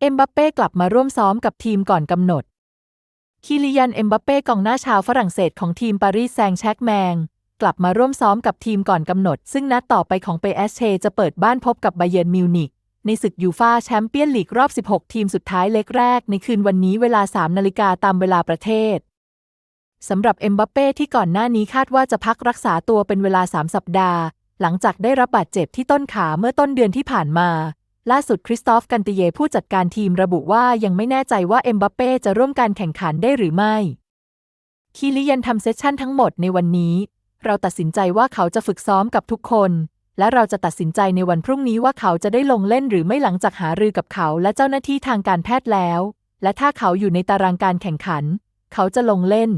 เอ็มบัปเป้กลับมาร่วมซ้อมกับทีมก่อนกำหนด คิลิยันเอ็มบัปเป้กองหน้าชาวฝรั่งเศสของทีมปารีสแซงแชร์กแมง กลับมาร่วมซ้อมกับทีมก่อนกำหนด ซึ่งนัดต่อไปของเปเอสเชจะเปิดบ้านพบกับไบเยนมิวนิกในศึกยูฟาแชมเปี้ยนลีกรอบ 16 ทีมสุดท้ายเล็กแรก ในคืนวันนี้เวลา 3 นาฬิกาตามเวลาประเทศ สำหรับเอ็มบัปเป้ที่ก่อนหน้านี้คาดว่าจะพักรักษาตัวเป็นเวลา 3 สัปดาห์ หลังจากได้รับบาดเจ็บที่ต้นขาเมื่อต้นเดือนที่ผ่านมา ล่าสุดคริสตอฟกันติเยผู้จัดการทีมระบุว่ายังไม่แน่ใจว่าเอ็มบัปเป้จะร่วมการแข่งขันได้หรือไม่ คีลิยันทำเซสชั่นทั้งหมดในวันนี้ เราตัดสินใจว่าเขาจะฝึกซ้อมกับทุกคน และเราจะตัดสินใจในวันพรุ่งนี้ว่าเขาจะได้ลงเล่นหรือไม่หลังจากหารือกับเขาและเจ้าหน้าที่ทางการแพทย์แล้ว และถ้าเขาอยู่ในตารางการแข่งขัน เขาจะลงเล่น